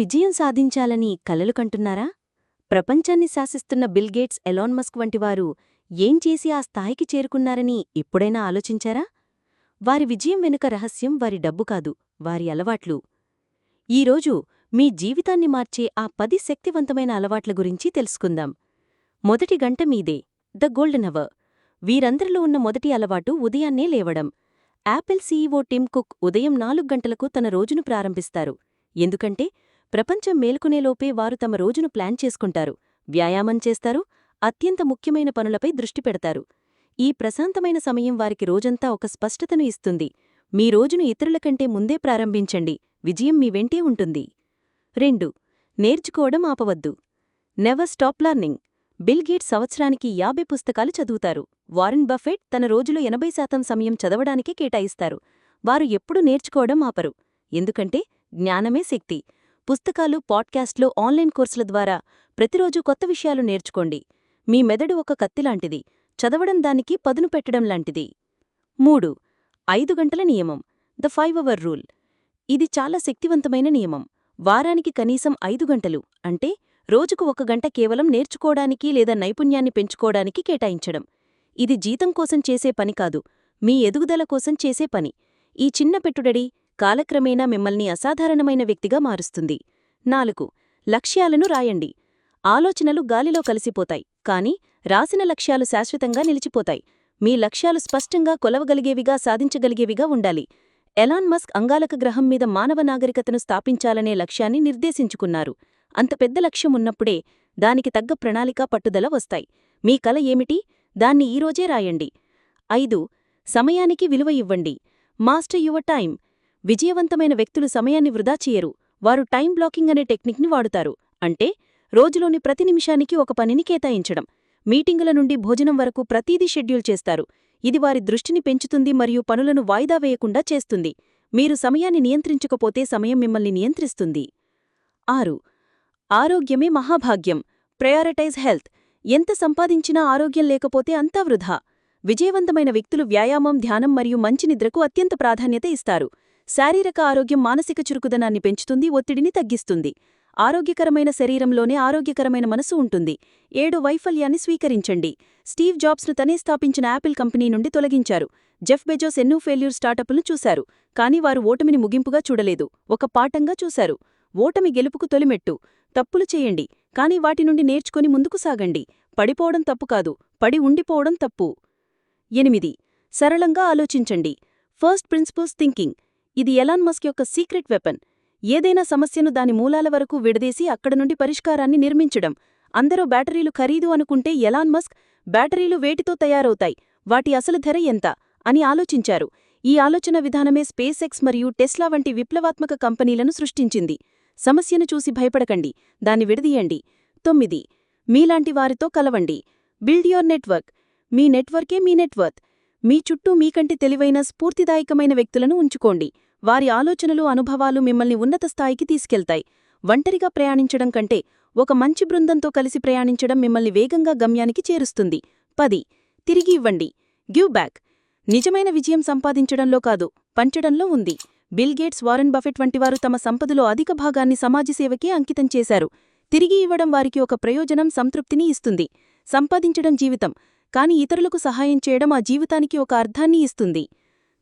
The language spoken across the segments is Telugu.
విజయం సాధించాలని కలలు కంటున్నారా? ప్రపంచాన్ని శాసిస్తున్న Bill Gates Elon Musk Elon Musk వంటివారు ఏం చేసి ఆ స్థాయికి చేరుకున్నారని ఎప్పుడైనా ఆలోచించారా? వారి విజయం వెనుక రహస్యం వారి డబ్బు కాదు వారి అలవాట్లు. ఈరోజు మీ జీవితాన్ని మార్చే ఆ పది శక్తివంతమైన అలవాట్ల గురించి తెలుసుకుందాం. మొదటి గంట మీదే ద గోల్డెన్ అవర్. వీరందరిలో ఉన్న మొదటి అలవాటు ఉదయాన్నే లేవడం. యాపిల్ సీఈఓ టిమ్ కుక్ ఉదయం నాలుగు గంటలకు తన రోజును ప్రారంభిస్తారు. ఎందుకంటే ప్రపంచం మేల్కొనేలోపే వారు తమ రోజును ప్లాన్ చేసుకుంటారు వ్యాయామం చేస్తారు అత్యంత ముఖ్యమైన పనులపై దృష్టి పెడతారు. ఈ ప్రశాంతమైన సమయం వారికి రోజంతా ఒక స్పష్టతను ఇస్తుంది. మీ రోజును ఇతరుల కంటే ముందే ప్రారంభించండి. విజయం మీ వెంటే ఉంటుంది. రెండు నేర్చుకోవడం ఆపవద్దు. Never stop learning Bill Gate సంవత్సరానికి యాభై పుస్తకాలు చదువుతారు. వారెన్ బఫెట్ తన రోజులో ఎనభై శాతం సమయం చదవడానికే కేటాయిస్తారు. వారు ఎప్పుడూ నేర్చుకోవడం ఆపరు. ఎందుకంటే జ్ఞానమే శక్తి. పుస్తకాలు పాడ్కాస్ట్లో ఆన్లైన్ కోర్సుల ద్వారా ప్రతిరోజు కొత్త విషయాలు నేర్చుకోండి. మీ మెదడు ఒక కత్తిలాంటిది. చదవడం దానికి పదును పెట్టడం లాంటిది. మూడు ఐదు గంటల నియమం. The five hour rule. ఇది చాలా శక్తివంతమైన నియమం. వారానికి కనీసం ఐదు గంటలు అంటే రోజుకు ఒక గంట కేవలం నేర్చుకోవడానికి లేదా నైపుణ్యాన్ని పెంచుకోవడానికి కేటాయించడం. ఇది జీతం కోసం చేసే పని కాదు మీ ఎదుగుదల కోసం చేసే పని. ఈ చిన్న పెట్టుడడి కాలక్రమేణా మిమ్మల్ని అసాధారణమైన వ్యక్తిగా మారుస్తుంది. నాలుగు లక్ష్యాలను రాయండి. ఆలోచనలు గాలిలో కలిసిపోతాయి కాని రాసిన లక్ష్యాలు శాశ్వతంగా నిలిచిపోతాయి. మీ లక్ష్యాలు స్పష్టంగా కొలవగలిగేవిగా సాధించగలిగేవిగా ఉండాలి. ఎలాన్ మస్క్ అంగాలక గ్రహం మీద మానవ నాగరికతను స్థాపించాలనే లక్ష్యాన్ని నిర్దేశించుకున్నారు. అంత పెద్ద లక్ష్యం ఉన్నప్పుడే దానికి తగ్గ ప్రణాళిక పట్టుదల వస్తాయి. మీ కల ఏమిటి? దాన్ని ఈరోజే రాయండి. ఐదు సమయానికి విలువ ఇవ్వండి. మాస్టర్ యువర్ టైం విజయవంతమైన వ్యక్తులు సమయాన్ని వృధా చేయరు. వారు టైం బ్లాకింగ్ అనే టెక్నిక్ని వాడుతారు. అంటే రోజులోని ప్రతి నిమిషానికి ఒక పనిని కేటాయించడం. మీటింగుల నుండి భోజనం వరకు ప్రతీదీ షెడ్యూల్ చేస్తారు. ఇది వారి దృష్టిని పెంచుతుంది మరియు పనులను వాయిదా వేయకుండా చేస్తుంది. మీరు సమయాన్ని నియంత్రించకపోతే సమయం మిమ్మల్ని నియంత్రిస్తుంది. ఆరు. ఆరోగ్యమే మహాభాగ్యం. Prioritise health. ఎంత సంపాదించినా ఆరోగ్యం లేకపోతే అంతా వృధా. విజయవంతమైన వ్యక్తులు వ్యాయామం ధ్యానం మరియు మంచి నిద్రకు అత్యంత ప్రాధాన్యత ఇస్తారు. శారీరక ఆరోగ్యం మానసిక చురుకుదనాన్ని పెంచుతుంది ఒత్తిడిని తగ్గిస్తుంది. ఆరోగ్యకరమైన శరీరంలోనే ఆరోగ్యకరమైన మనసు ఉంటుంది. ఏడు వైఫల్యాన్ని స్వీకరించండి. స్టీవ్ జాబ్స్ను తనే స్థాపించిన యాపిల్ కంపెనీ నుండి తొలగించారు. జెఫ్ బెజోస్ ఎన్నో ఫెయిల్యూర్ స్టార్టప్లను చూశారు. కానీ వారు ఓటమిని ముగింపుగా చూడలేదు. ఒక పాఠంగా చూశారు. ఓటమి గెలుపుకు తొలిమెట్టు. తప్పులు చేయండి. కాని వాటి నుండి నేర్చుకుని ముందుకు సాగండి. పడిపోవడం తప్పు కాదు. పడి ఉండిపోవడం తప్పు. ఎనిమిది. సరళంగా ఆలోచించండి. First principles thinking. ఇది ఎలాన్ మస్క్ యొక్క సీక్రెట్ వెపన్. ఏదైనా సమస్యను దాని మూలాల వరకు విడదీసి అక్కడ నుండి పరిష్కారాన్ని నిర్మించడం. అందరూ బ్యాటరీలు ఖరీదు అనుకుంటే ఎలాన్ మస్క్ బ్యాటరీలు వేటితో తయారవుతాయి వాటి అసలు ధర ఎంత? అని ఆలోచించారు. ఈ ఆలోచన విధానమే స్పేస్ ఎక్స్ మరియు టెస్లా వంటి విప్లవాత్మక కంపెనీలను సృష్టించింది. సమస్యను చూసి భయపడకండి దాన్ని విడదీయండి. తొమ్మిది. మీలాంటి వారితో కలవండి. Build your network. మీ నెట్వర్కే మీ నెట్వర్క్ మీ చుట్టూ మీకంటే తెలివైన స్ఫూర్తిదాయకమైన వ్యక్తులను ఉంచుకోండి. వారి ఆలోచనలు అనుభవాలు మిమ్మల్ని ఉన్నత స్థాయికి తీసుకెళ్తాయి. ఒంటరిగా ప్రయాణించడం కంటే ఒక మంచి బృందంతో కలిసి ప్రయాణించడం మిమ్మల్ని వేగంగా గమ్యానికి చేరుస్తుంది. పది. తిరిగి ఇవ్వండి. Give back. నిజమైన విజయం సంపాదించడంలో కాదు పంచడంలో ఉంది. బిల్ గేట్స్ వారెన్ బఫెట్ వంటివారు తమ సంపదలో అధిక భాగాన్ని సమాజ సేవకే అంకితం చేశారు. తిరిగి ఇవ్వడం వారికి ఒక ప్రయోజనం సంతృప్తిని ఇస్తుంది. సంపాదించడం జీవితం. కాని ఇతరులకు సహాయం చేయడం ఆ జీవితానికి ఒక అర్థాన్ని ఇస్తుంది.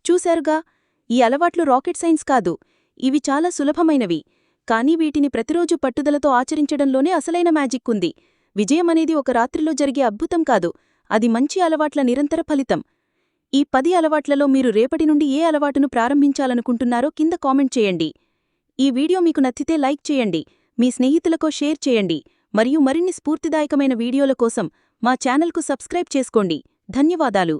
చూశారుగా? ఈ అలవాట్లు రాకెట్ సైన్స్ కాదు. ఇవి చాలా సులభమైనవి. కానీ వీటిని ప్రతిరోజు పట్టుదలతో ఆచరించడంలోనే అసలైన మ్యాజిక్ ఉంది. విజయమనేది ఒక రాత్రిలో జరిగే అద్భుతం కాదు. అది మంచి అలవాట్ల నిరంతర ఫలితం. ఈ పది అలవాట్లలో మీరు రేపటి నుండి ఏ అలవాటును ప్రారంభించాలనుకుంటున్నారో కింద కామెంట్ చేయండి. ఈ వీడియో మీకు నచ్చితే లైక్ చేయండి. మీ స్నేహితులకో షేర్ చేయండి. మరియు మరిన్ని స్ఫూర్తిదాయకమైన వీడియోల కోసం మా ఛానల్కు సబ్స్క్రైబ్ చేసుకోండి. ధన్యవాదాలు.